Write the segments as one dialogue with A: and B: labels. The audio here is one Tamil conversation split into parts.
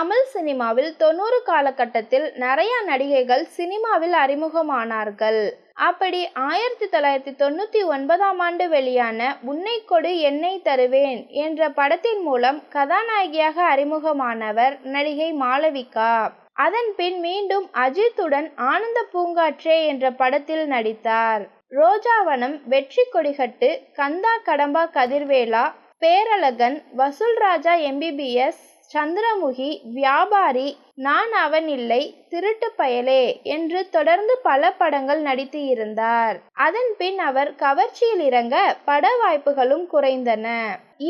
A: தமிழ் சினிமாவில் தொண்ணூறு காலகட்டத்தில் நிறைய நடிகைகள் சினிமாவில் அறிமுகமானார்கள். அப்படி ஆயிரத்தி தொள்ளாயிரத்தி தொண்ணூற்றி ஒன்பதாம் ஆண்டு வெளியான உன்னை கொடு என்னை தருவேன் என்ற படத்தின் மூலம் கதாநாயகியாக அறிமுகமானவர் நடிகை மாளவிகா. அதன் பின் மீண்டும் அஜித்துடன் ஆனந்த பூங்காற்றே என்ற படத்தில் நடித்தார். ரோஜாவனம் வெற்றி கொடிகட்டு கந்தா கடம்பா கதிர்வேலா பேரழகன் வசூல் ராஜா எம்பிபிஎஸ் சந்திரமுகி வியாபாரி நான் அவன் இல்லை திருட்டு பயலே என்று தொடர்ந்து பல படங்கள் நடித்து இருந்தார் அதன் பின் அவர் கவர்ச்சியில் இறங்க பட வாய்ப்புகளும் குறைந்தன.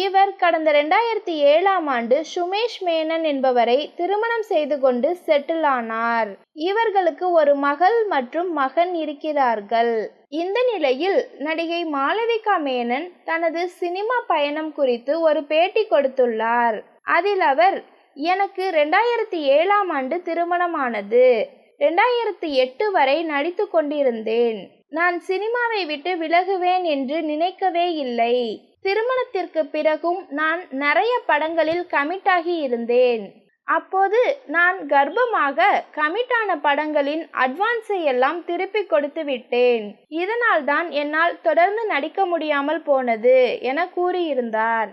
A: இவர் கடந்த ரெண்டாயிரத்தி ஏழாம் ஆண்டு சுமேஷ் மேனன் என்பவரை திருமணம் செய்து கொண்டு செட்டில் ஆனார். இவர்களுக்கு ஒரு மகள் மற்றும் மகன் இருக்கிறார்கள். இந்த நிலையில் நடிகை மாளவிகா மேனன் தனது சினிமா பயணம் குறித்து ஒரு பேட்டி கொடுத்துள்ளார். அதில் அவர் எனக்கு ரெண்டாயிரத்தி ஏழாம் ஆண்டு திருமணமானது. ரெண்டாயிரத்தி எட்டு வரை நடித்து கொண்டிருந்தேன். நான் சினிமாவை விட்டு விலகுவேன் என்று நினைக்கவே இல்லை. திருமணத்திற்கு பிறகும் நான் நிறைய படங்களில் கமிட்டாகி இருந்தேன். அப்போது நான் கர்ப்பமாக கமிட்டான படங்களின் அட்வான்ஸை எல்லாம் திருப்பி கொடுத்து விட்டேன். இதனால் தான் என்னால் தொடர்ந்து நடிக்க முடியாமல் போனது என கூறியிருந்தார்.